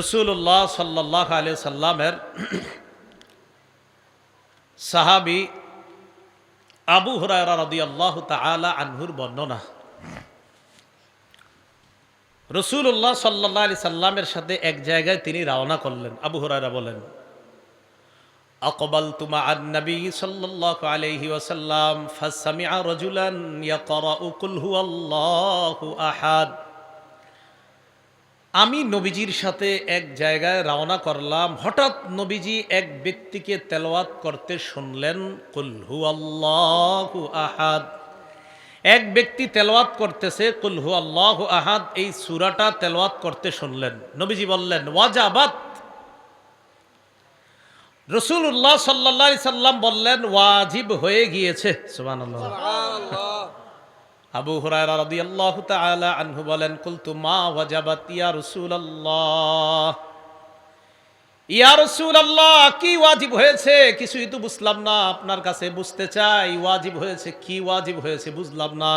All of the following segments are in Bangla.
রসুল্লাহ সাল্লাহ আলি সাল্লামের সাহাবি আবু হুরায়রা রাদিয়াল্লাহ তাআলা আনহুর বর্ণনা রসুল্লাহ সাল্লাহ আলি সাল্লামের সাথে এক জায়গায় তিনি রওনা করলেন আবু হুরায়রা বলেন أقبلت مع النبي صلى الله عليه وسلم فسمع رجلا يقرأ قل هو الله أحد আমি নবীজির সাথে এক জায়গায় রওনা করলাম। হঠাৎ নবীজি এক ব্যক্তিকে তেলাওয়াত করতে শুনলেন, কুল হু আল্লাহ আহাদ। এক ব্যক্তি তেলাওয়াত করতেছে, কুল হু আল্লাহ আহাদ। এই সুরাটা তেলাওয়াত করতে শুনলেন। নবীজি বললেন, ওয়াজাবাত। রসুল্লাহ সাল্লা সাল্লাম বললেন, ওয়াজিব হয়ে গিয়েছে। সুবহানাল্লাহ। আবু হুরায়রা রাদিয়াল্লাহু তাআলা আনহু বলেন, কুলতু মা ওয়াজাবাত ইয়া রাসূলুল্লাহ। ইয়া রাসূলুল্লাহ, কি ওয়াজিব হয়েছে? কিছুই তো বুঝলাম না, আপনার কাছে বুঝতে চাই, ওয়াজিব হয়েছে, কি ওয়াজিব হয়েছে বুঝলাম না।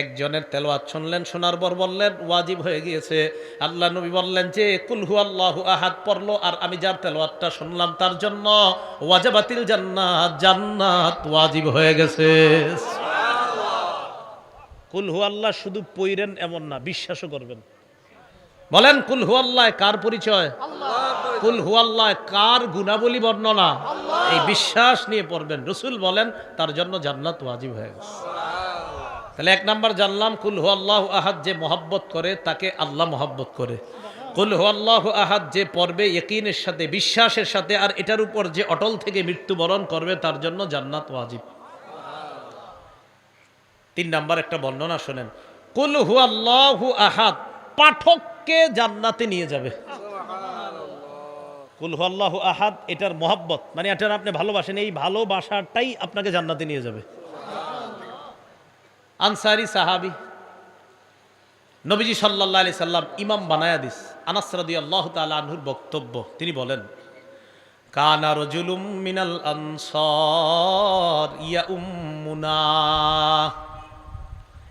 একজনের তেলাওয়াত শুনলেন, শোনার পর বললেন, ওয়াজিব হয়ে গিয়েছে। আল্লাহ নবী বললেন যে কুলহু আল্লাহু আহাদ, পড়ল আর আমি যার তেলাওয়াতটা শুনলাম তার জন্য ওয়াজাবাতিল জান্নাত জান্নাত ওয়াজিব হয়ে গেছে। কুল হু আল্লাহ শুধু পইরেন এমন না বিশ্বাসও করবেন। বলেন কুল হু আল্লাহ কার পরিচয়? কুল হু আল্লাহ কার গুণাবলী বর্ণনা? এই বিশ্বাস নিয়ে পড়বেন। রসুল বলেন তার জন্য জান্নাত ওয়াজিব হয়ে গেছে। তাহলে এক নাম্বার জানলাম কুল হু আল্লাহ আহাদ যে মহব্বত করে তাকে আল্লাহ মহব্বত করে। কুল হু আল্লাহ আহাদ যে পর্বে ইয়কিনের সাথে বিশ্বাসের সাথে আর এটার উপর যে অটল থেকে মৃত্যুবরণ করবে তার জন্য জান্নাত ওয়াজিব। তিন নাম্বার একটা বর্ণনা শোনেন। কুল হু আল্লাহু আহাদ, পাঠককে জান্নাতে নিয়ে যাবে। কুল হু আল্লাহু আহাদ, এটার মহব্বত মানে এটার আপনি ভালোবাসেন, এই ভালোবাসাটাই আপনাকে জান্নাতে নিয়ে যাবে। আনসারি সাহাবি, নবীজি সাল্লাহ আলি সাল্লাম ইমাম বানায়া দিস। আনাস রাদি আল্লাহ তালা আনহুর বক্তব্য, তিনি বলেন, কানা রজুলুম মিনাল আনসার ইয়া উম্মুনা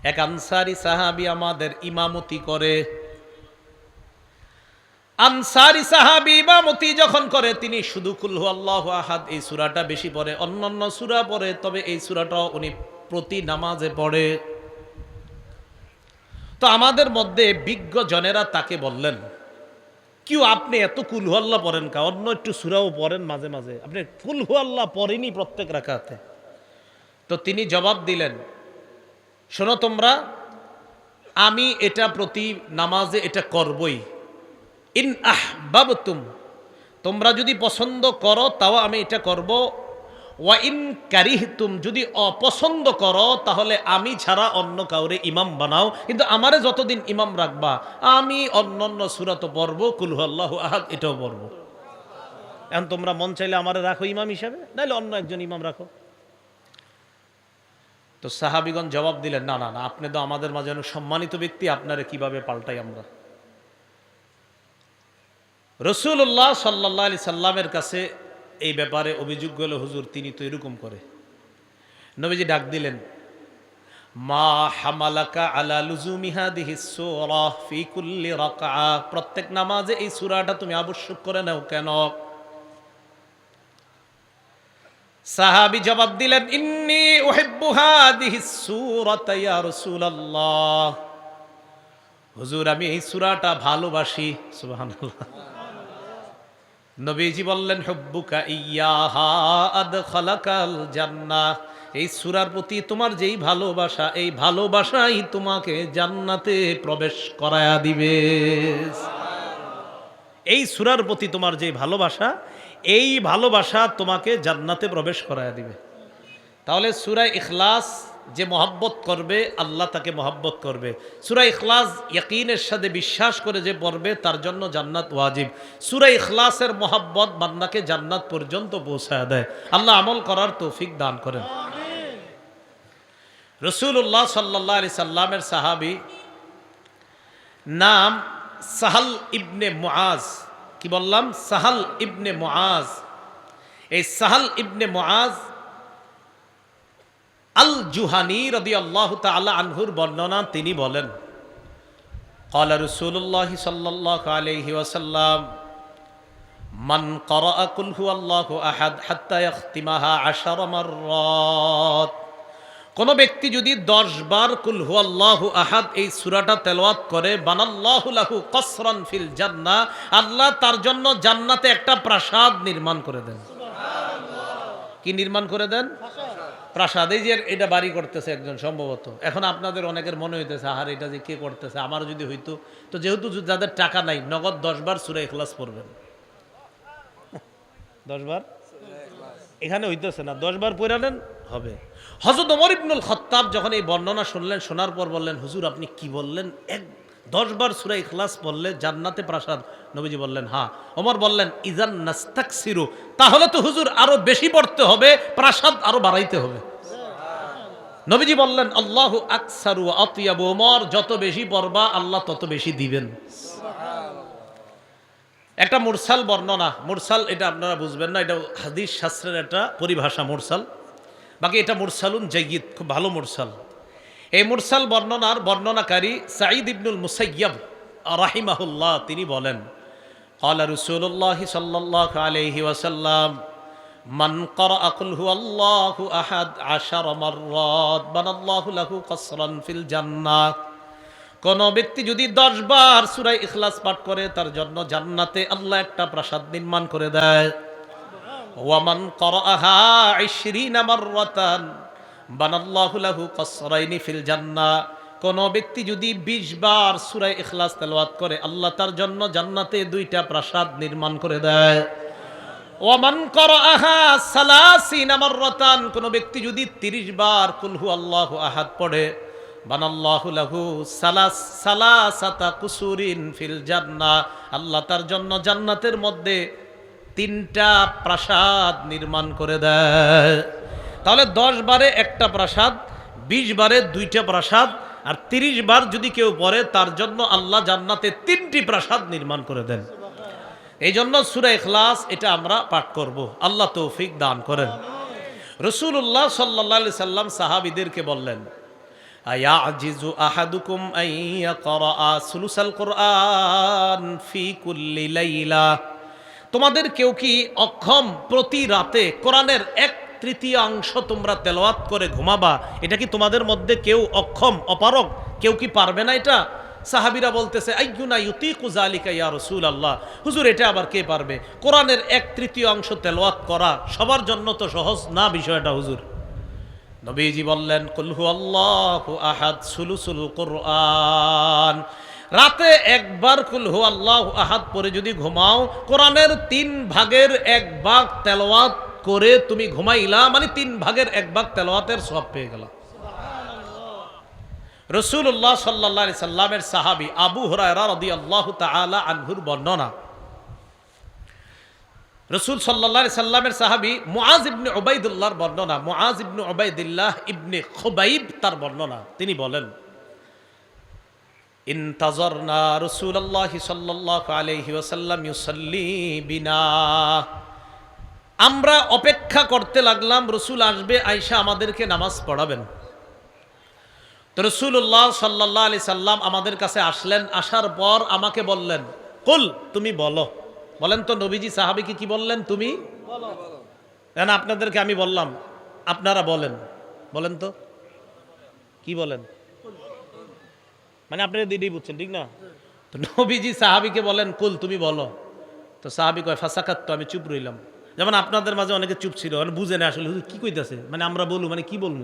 এক আনসারি সাহাবি আমাদের ইমামতি করে। আনসারি সাহাবি ইমামতি যখন করে, তিনি শুধু কুলহু আল্লাহ আহাদ, এই সুরাটা বেশি পড়ে। অন্যান্য সুরা পড়ে, তবে এই সুরাটাও উনি প্রতি নামাজে পড়ে। তো আমাদের মধ্যে বিজ্ঞ জনেরা তাকে বললেন, কিউ আপনি এত কুলহু আল্লাহ পড়েন কা? অন্য একটু সুরাও পড়েন মাঝে মাঝে। আপনি কুলহু আল্লাহ পড়েনি প্রত্যেক রাখাতে তো তিনি জবাব দিলেন শোনো তোমরা, আমি এটা প্রতি নামাজে এটা করবই। ইন আহ বাবতুম তোমরা যদি পছন্দ করো তাও আমি এটা করব। ওয়া ইন কারিহতুম, যদি অপছন্দ করো তাহলে আমি ছাড়া অন্য কাউরে ইমাম বানাও। কিন্তু আমারে যতদিন ইমাম রাখবা, আমি অন্য অন্য সুরাত পড়ব কুলহু আল্লাহ আহাদ, এটাও পড়ব। এখন তোমরা মন চাইলে আমারে রাখো ইমাম হিসাবে নাহলে অন্য একজন ইমাম রাখো। তো সাহাবিগণ জবাব দিলেন, না না না, আপনি তো আমাদের মাঝে সম্মানিত ব্যক্তি, আপনারে কীভাবে পাল্টাই আমরা? রসুল্লাহ সাল্লাহ আলি সাল্লামের কাছে এই ব্যাপারে অভিযোগ গেল হুজুর, তিনি তো এরকম করে। নবীজি ডাক দিলেন, মা হামালাকা আলা লুজুমিহা দিহি সূরাহ ফি প্রত্যেক নামাজে এই সূরাটা তুমি আবশ্যক করে নাও কেন? সাহাবী জবাব দিলেন, ইন্নি হুজুর, আমি এই সূরাটা ভালোবাসি নবীজি বললেন, হব্বুকা ইয়াহা এই সূরার প্রতি তোমার যেই ভালোবাসা, এই ভালোবাসাই তোমাকে জান্নাতে প্রবেশ করায়া দিবে। এই সূরার প্রতি তোমার যে ভালোবাসা এই ভালোবাসা তোমাকে জান্নাতে প্রবেশ করায়া দিবে। তাহলে সূরা ইখলাস যে মহব্বত করবে, আল্লাহ তাকে মহব্বত করবে। সুরা ইখলাস ইয়াকিনের সাথে বিশ্বাস করে যে পড়বে, তার জন্য জান্নাত ওয়াজিব। সুরা ইখলাসের মহব্বত বান্দাকে জান্নাত পর্যন্ত পৌঁছায় দেয়। আল্লাহ আমল করার তৌফিক দান করেন। রসুল্লাহ সাল্লাহ আলি সাল্লামের সাহাবি নাম সাহাল ইবনে মুআজ। কি বললাম সাহাল ইবনে মুআজ এই সাহাল ইবনে মুআজ আল জুহানি রদি আল্লাহ তালা আনহুর বর্ণনা তিনি বলেন قال رسول الله صلى الله عليه وسلم من قرأ قل هو الله أحد حتى يختمها عشر مرات কোন ব্যক্তি যদি দশ বার কুল হু আহাদ এই সুরাটা তেলাওয়াত করে, বানাল্লাহু লাহু কসরান ফিল জান্না, আল্লাহ তার জন্য জান্নাতে একটা প্রাসাদ নির্মাণ করে দেন। কি নির্মাণ করে দেন? প্রাসাদ। এই যে এটা বাড়ি করতেছে একজন সম্ভবত। এখন আপনাদের অনেকের মনে হইতেছে, আহার এটা যে কে করতেছে? আমার যদি হইতো। তো যেহেতু যাদের টাকা নাই, নগদ দশ বার সুরে এখলাস পড়বেন। দশ বার? এখানে হইতেছে না। দশ বার পড়ালেন, হবে। হজরত ওমর ইবনুল খত্তাব যখন এই বর্ণনা শুনলেন, শোনার পর বললেন, হুজুর, আপনি কি বললেন? এক, দশ বার সুরা ইখলাস বললে জান্নাতে প্রাসাদ নবীজি বললেন হ্যাঁ। ওমর বললেন, ইজান নাস্তাক সিরু তাহলে তো হুজুর আরও বেশি পড়তে হবে, প্রাসাদ আরও বাড়াইতে হবে। নবীজি বললেন, আল্লাহ আকসারু আতিয়াবু। ওমর, যত বেশি পড়বা, আল্লাহ তত বেশি দিবেন। একটা মুরসাল বর্ণনা, মুরসাল এটা আপনারা বুঝবেন না, এটা হাদিস শাস্ত্রের একটা পরিভাষা মুরসাল। বাকি এটা মুরসালুন জাইয়িদ খুব ভালো মুরসাল এই মুরসাল বর্ণনার বর্ণনাকারী সাঈদ ইবনুল মুসাইয়াব রাহিমাহুল্লাহ তিনি বলেন قال رسول الله صلى الله عليه وسلم من قرأ قل هو الله أحد عشر مرات بنى الله له قصرا في الجنة কোন ব্যক্তি যদি দশ বার সুরাই ইখলাস পাঠ করে তার জন্য জান্নাতে আল্লাহ একটা প্রাসাদ নির্মাণ করে দেয় ওয়ামান করাহা ইশরিনা মাররাতান বানাল্লাহু লাহু কসরাইনি ফিল জান্নাহ কোন ব্যক্তি যদি 20 বার সূরা ইখলাস তেলাওয়াত করে, আল্লাহ তার জন্য জান্নাতে দুইটা প্রাসাদ নির্মাণ করে দেয়। ওয়ামান করাহা সালাসিনা মাররাতান, কোন ব্যক্তি যদি 30 বার কুল হু আল্লাহু আহাদ পড়ে, বানাল্লাহু লাহু সালাস, সালাসাতা কুসুরিন ফিল জান্নাহ আল্লাহ তার জন্য জান্নাতের মধ্যে তিনটা প্রাসাদ নির্মাণ করে দেয়। তাহলে দশ বারে একটা প্রাসাদ, বিশ বারে দুইটা প্রাসাদ, আর তিরিশ বার যদি কেউ পড়ে, তার জন্য আল্লাহ জান্নাতে তিনটি প্রাসাদ নির্মাণ করে দেন। এই জন্য সুরা ইখলাস এটা আমরা পাঠ করব। আল্লাহ তৌফিক দান করেন। রসুল্লাহ সাল্লা সাল্লাম সাহাবিদেরকে বললেন আহাদুকুম আইয়া তোমাদের কেউ কি অক্ষম প্রতি রাতে কোরআনের এক তৃতীয়াংশ তোমরা তেলাওয়াত করে ঘুমাবা? এটা কি তোমাদের মধ্যে কেউ অক্ষম অপারক কেউ কি পারবে না এটা? সাহাবিরা বলতেছে আল্লাহ হুজুর, এটা আবার কে পারবে? কোরআনের এক তৃতীয় অংশ তেলাওয়াত করা সবার জন্য তো সহজ না বিষয়টা, হুজুর? নবীজি বললেন কুলহু আল্লাহু আহাদ সুলুসুল কোরআন। রাতে একবার কুলহু আল্লাহ আহাদ পরে যদি ঘুমাও, কোরআনের তিন ভাগের এক ভাগ তেলাওয়াত করে তুমি ঘুমাইলা মানে তিন ভাগের এক ভাগ তেলাওয়াতের সব পেয়ে গেল। রসুল্লাহ সাল্লা সাল্লামের সাহাবি আবু হরায়রা রদি আল্লাহ তালা আনহুর বর্ণনা। রসুল সাল্লা সাল্লামের সাহাবি মুআজ ইবনে ওবায়দুল্লাহর বর্ণনা, মুআজ ইবনে ওবায়দুল্লাহ ইবনে খোবাইব তার বর্ণনা। তিনি বলেন ইন্তাজরনা রসুল্লাহ সাল্লাহ আলহি ওসাল্লাম ইউসাল্লি বিনা। আমরা অপেক্ষা করতে লাগলাম, রসুল আসবে আয়সা আমাদেরকে নামাজ পড়াবেন। তো রসুল্লাহ সাল্লাহ আলি সাল্লাম আমাদের কাছে আসলেন, আসার পর আমাকে বললেন, কুল, তুমি বলো। বলেন তো নবীজি, সাহাবিকে কি বললেন তুমি? কেন আপনাদেরকে আমি বললাম, আপনারা বলেন। বলেন তো, কি বলেন? মানে আপনারা দিদি বুঝছেন, ঠিক না? তো নবীজি সাহাবিকে বলেন, কুল, তুমি বলো। তো সাহাবি কয় ফাঁসাকাত তো আমি চুপ রইলাম। যেমন আপনাদের মাঝে অনেকে চুপ ছিল মানে বুঝে না আসলে কি কইতাছে? মানে আমরা বলু মানে কি বলব?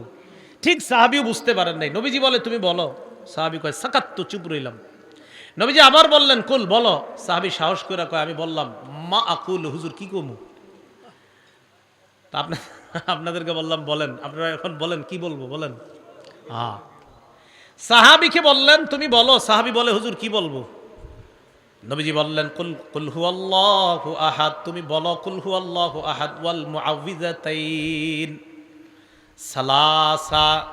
ঠিক সাহাবিও বুঝতে পারেন নাই। নবীজি বলে, তুমি বলো। সাহাবি কয় সাকাত তো চুপ রইলাম। নবীজি আবার বললেন, কুল, বলো। সাহাবি সাহস করে কয়, আমি বললাম, মা আকুল, হুজুর, কি কমু? তা আপনার আপনাদেরকে বললাম, বলেন। আপনারা এখন বলেন, কি বলব? বলেন। হ্যাঁ সাহাবিকে বললেন, তুমি বলো, সাহাবি বলে, হুজুর, কি বলব? নবীজি বললেন, কুল কুল হু আল্লাহু আহাদ। তুমি বলো, কুল হু আল্লাহু আহাদ ওয়াল মুআউযিযাতাইন। সালাসা,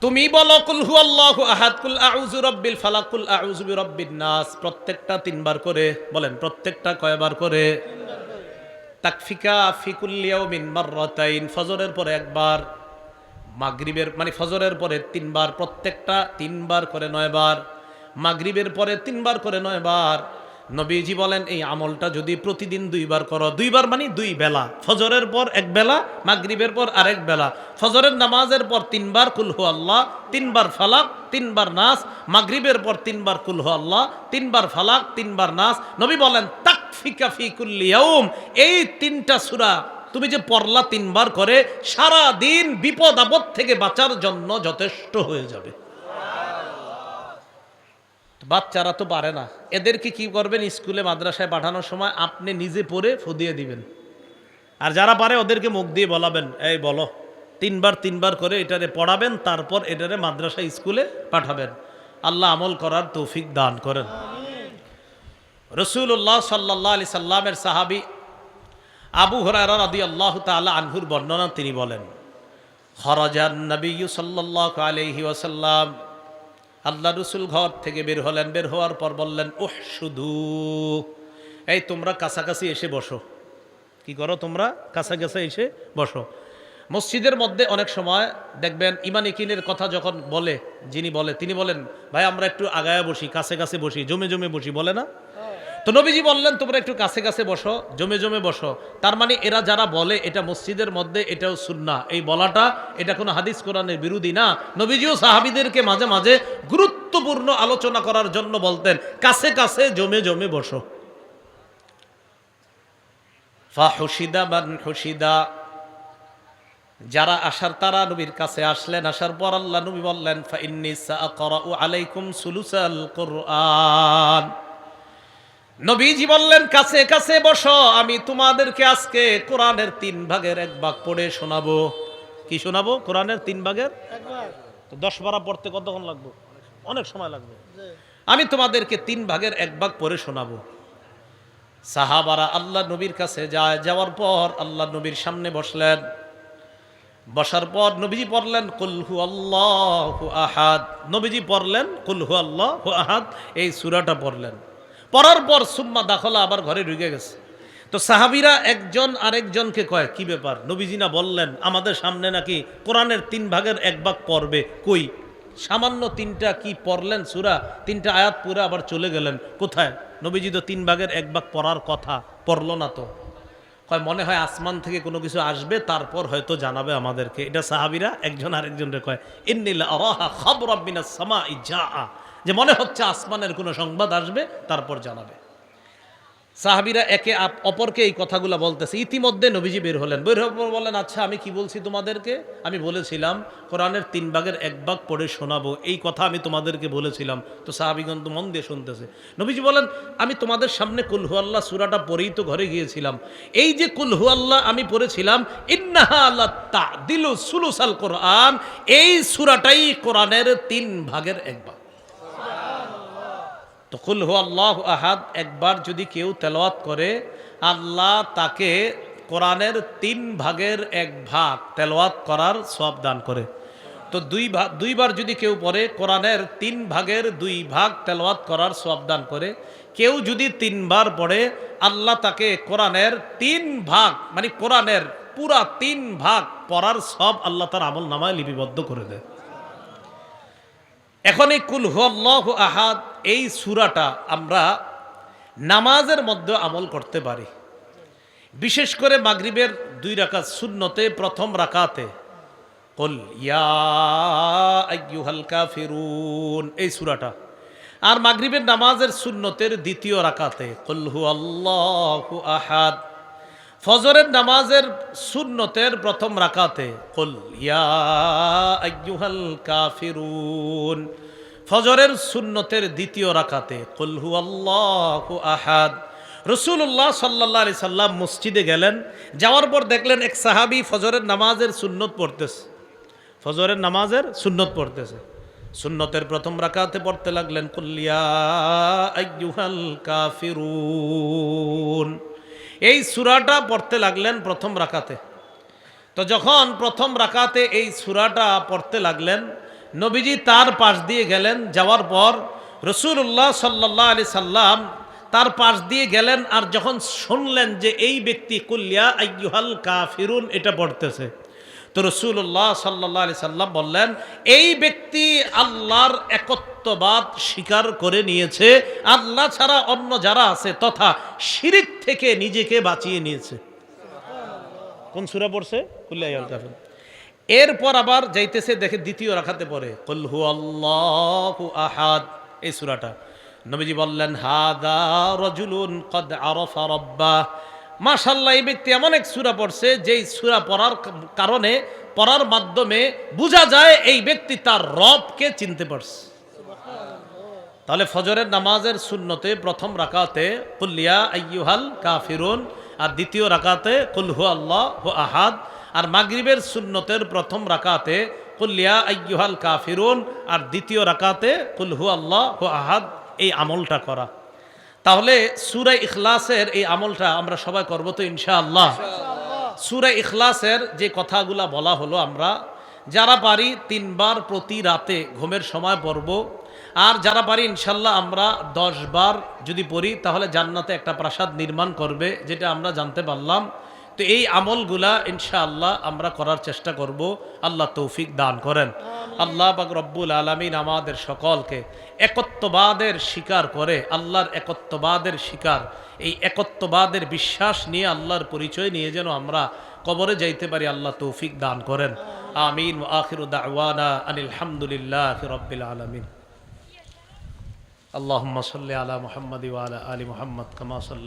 তুমি বলো, কুল হু আল্লাহু আহাদ। কুল আউযু রাব্বিল ফালাক। কুল আউযু বিরাব্বিন নাস। প্রত্যেকটা তিনবার করে, বলেন, প্রত্যেকটা কয়বার করে? তাকফিকা ফিকুল ইয়াউমিন মাররাতাইন। ফজরের পরে একবার। মাগরিবের মানে ফজরের পরে তিনবার, প্রত্যেকটা তিনবার করে নয়বার, মাগরিবের পরে তিনবার করে নয় বার নবীজি বলেন, এই আমলটা যদি প্রতিদিন দুইবার করো, দুইবার মানে দুই বেলা। ফজরের পর এক বেলা, মাগরিবের পর আরেক বেলা। ফজরের নামাজের পর তিনবার কুলহু আল্লাহ, তিনবার ফালাক, তিনবার নাস। মাগরিবের পর তিনবার কুলহু আল্লাহ, তিনবার ফালাক, তিনবার নাস। নবী বলেন, তাকফিকা ফি কুল্লি ইয়াউম। এই তিনটা সূরা তুমি যে পড়লা তিনবার করে সারা দিন বিপদ আপদ থেকে বাঁচার জন্য যথেষ্ট হয়ে যাবে। বাচ্চারা তো পারে না। এদেরকে কি করবেন? স্কুলে মাদ্রাসায় পাঠানোর সময় আপনি নিজে পড়ে ফুদিয়ে দিবেন। আর যারা পারে ওদেরকে মুখ দিয়ে বলাবেন এই বলো তিনবার তিনবার করে এটারে পড়াবেন তারপর এটারে মাদ্রাসা স্কুলে পাঠাবেন। আল্লাহ আমল করার তৌফিক দান করেন। রসুল্লাহ সাল্লাহ আলি সাল্লামের সাহাবি আবু হরারা আল্লাহ আনহুর বর্ণনা তিনি বলেন, খরাজান নবী সাল্লাহ আলহি ওয়াসাল্লাম, আল্লাহ রসুল ঘর থেকে বের হলেন, বের হওয়ার পর বললেন ওহ শুধু এই তোমরা কাছাকাছি এসে বসো। কি করো তোমরা? কাছাকাছি এসে বসো। মসজিদের মধ্যে অনেক সময় দেখবেন ইমান ইকিনের কথা যখন বলে, যিনি বলে, তিনি বলেন, ভাই, আমরা একটু আগায় বসি কাছে কাছে বসি, জমে জমে বসি। বলে না? তো নবীজি বললেন, তোমরা একটু কাছে কাছে বসো, জমে জমে বসো। তার মানে এরা যারা বলে, এটা মসজিদের মধ্যে, এটাও সুন্না এই বলাটা, এটা কোনো হাদিস কোরআনের বিরোধী না। নবীজিও সাহাবিদেরকে মাঝে মাঝে গুরুত্বপূর্ণ আলোচনা করার জন্য বলতেন, কাছে কাছে, জমে জমে বসো। ফা হুসিদা বান হুসিদা যারা আসার, তারা নবীর কাছে আসলেন। আসার পর আল্লাহ নবী বললেন, ফা ইন্নি সাআকরাউ আলাইকুম সুলুসাল কুরআন। নবীজি বললেন, কাছে কাছে বসো, আমি তোমাদেরকে আজকে কোরআনের তিন ভাগের এক ভাগ পড়ে শোনাবো। কি শোনাবো? কোরআনের তিন ভাগের? দশ বারা পড়তে কতক্ষণ লাগবে? অনেক সময় লাগবে। আমি তোমাদেরকে তিন ভাগের এক ভাগ পড়ে শোনাবো। সাহাবারা আল্লাহ নবীর কাছে যায়, যাওয়ার পর আল্লাহ নবীর সামনে বসলেন। বসার পর নবীজি পড়লেন কুলহু আল্লাহ আহাদ। নবীজি পড়লেন কুলহু আল্লাহ আহাদ। এই সুরাটা পড়লেন। পড়ার পর সুম্মা দাখলা আবার ঘরে ঢুকে গেছে। তো সাহাবিরা একজন আরেকজনকে কয়, কি ব্যাপার? নবীজিনা বললেন, আমাদের সামনে নাকি কোরআনের তিন ভাগের এক ভাগ পড়বে, কই? সামান্য তিনটা কি পড়লেন সুরা? তিনটা আয়াত পুরে আবার চলে গেলেন, কোথায়? নবীজি তো তিন ভাগের এক ভাগ পড়ার কথা, পড়ল না তো। কয়, মনে হয় আসমান থেকে কোনো কিছু আসবে, তারপর হয়তো জানাবে আমাদেরকে। এটা সাহাবিরা একজন আরেকজনকে কয় ইন্নিলা আরাহা খাবরাম মিনাস সামাই জাআ। যে মনে হচ্ছে আসমানের কোনো সংবাদ আসবে, তারপর জানাবে। সাহাবিরা একে অপরকে এই কথাগুলো বলতেছে। ইতিমধ্যে নবীজি বের হলেন। বের হওয়ার পর বললেন আচ্ছা আমি কি বলছি তোমাদেরকে? আমি বলেছিলাম, কোরআনের তিন ভাগের এক ভাগ পড়ে শোনাবো। এই কথা আমি তোমাদেরকে বলেছিলাম। তো সাহাবিগণ তো মন দিয়ে শুনতেছে। নবীজি বলেন, আমি তোমাদের সামনে কুলহু আল্লাহ সুরাটা পড়েই তো ঘরে গিয়েছিলাম। এই যে কুলহু আল্লাহ আমি পড়েছিলাম, ইন্নাহা আল্লাহ তা সুলুসাল কোরআন। এই সুরাটাই কোরআনের তিন ভাগের এক ভাগ। তো হু আল্লাহ আহাদ, একবার যদি কেউ তেলাওয়াত করে, আল্লাহ তাকে কোরআনের তিন ভাগের এক ভাগ তেলাওয়াত করার সব দান করে। তো দুই ভাগ দুইবার যদি কেউ পড়ে, কোরআনের তিন ভাগের দুই ভাগ তেলাওয়াত করার সব দান করে। কেউ যদি তিনবার পড়ে, আল্লাহ তাকে কোরআনের তিন ভাগ মানে কোরআনের পুরা তিন ভাগ পড়ার সব আল্লাহ তার আমল নামায় লিপিবদ্ধ করে দেয়। এখন এই কুল হুয়াল্লাহু আহাদ, এই সুরাটা আমরা নামাজের মধ্যে আমল করতে পারি। বিশেষ করে মাগরিবের দুই রাকাত শূন্যতে প্রথম রাকাতে। কল ইয়া কাফিরুন, এই সুরাটা। আর মাগরিবের নামাজের শূন্যতের দ্বিতীয় রাকাতে, কল হু আল্লাহু আহাদ ফজরের নামাজের সুন্নতের প্রথম রাকাতে কাফিরুন। ফজরের সুন্নতের দ্বিতীয় রাকাতে, কল হু আল্লাহু আহাদ রসুল্লাহ সাল্লাহ সাল্লাম মসজিদে গেলেন, যাওয়ার পর দেখলেন এক সাহাবি ফজরের নামাজের সুন্নত পড়তেছে। ফজরের নামাজের সুন্নত পড়তেছে। সুন্নতের প্রথম রাকাতে পড়তে লাগলেন কুল্লিয়া কাফিরুন। এই সুরাটা পড়তে লাগলেন প্রথম রাকাতে। তো যখন প্রথম রাকাতে এই সুরাটা পড়তে লাগলেন, নবীজি তার পাশ দিয়ে গেলেন, যাওয়ার পর রসুল্লাহ সাল্লাহ আলি সাল্লাম তার পাশ দিয়ে গেলেন আর যখন শুনলেন যে এই ব্যক্তি কুল্লিয়া আইয়ুহাল কাফিরুন, এটা পড়তেছে। তো রসুল্লাহ সাল্লাহ আলি সাল্লাম বললেন, এই ব্যক্তি আল্লাহর একত্ববাদ স্বীকার করে নিয়েছে, আল্লাহ ছাড়া অন্য যারা আছে তথা শিরিক থেকে নিজেকে বাঁচিয়ে নিয়েছে। কোন সুরা পড়ছে? এরপর আবার যাইতেছে, দেখে দ্বিতীয় রাখাতে পরে কলহু আল্লাহ আহাদ। এই সুরাটা। নবীজি বললেন, হাদা রজুলুন কদ আরফা রব্বা মাশাল্লাহ এই ব্যক্তি এমন এক সুরা পড়ছে, যেই সুরা পড়ার কারণে, পড়ার মাধ্যমে বোঝা যায় এই ব্যক্তি তার রবকে চিনতে পারছে। তাহলে ফজরের নামাজের শূন্যতে প্রথম রাকাতে কুল্লিয়া আইয়ুহাল কাফিরুন, আর দ্বিতীয় রাকাতে কুলহু আল্লাহ হু আহাদ, আর মাগরিবের শূন্যতের প্রথম রাকাতে কুল্লিয়া আইয়ুহাল কাফিরুন, আর দ্বিতীয় রাকাতে কুলহু আল্লাহ হু আহাদ, এই আমলটা করা। তাহলে সুরা ইখলাসের এই আমলটা আমরা সবাই করব তো ইনশাআল্লাহ। সুরা ইখলাসের যে কথাগুলা বলা হলো আমরা যারা পারি তিনবার প্রতি রাতে ঘুমের সময় পড়ব আর যারা পারি ইনশাল্লাহ আমরা দশ বার যদি পড়ি তাহলে জান্নাতে একটা প্রাসাদ নির্মাণ করবে যেটা আমরা জানতে পারলাম। তো এই আমলগুলা ইনশাআল্লাহ আমরা করার চেষ্টা করব আল্লাহ তৌফিক দান করেন আল্লাহ পাক রব্বুল আলমিন আমাদের সকলকে একত্ববাদের স্বীকার করে আল্লাহর একত্ববাদের স্বীকার এই একত্ববাদের বিশ্বাস নিয়ে আল্লাহর পরিচয় নিয়ে যেন আমরা কবরে যাইতে পারি আল্লাহ তৌফিক দান করেন আমিন আখির দাওয়ানা আনিল হামদুলিল্লাহ রব্বিল আলমিন اللهم صل على محمد وعلى آل محمد كما صليت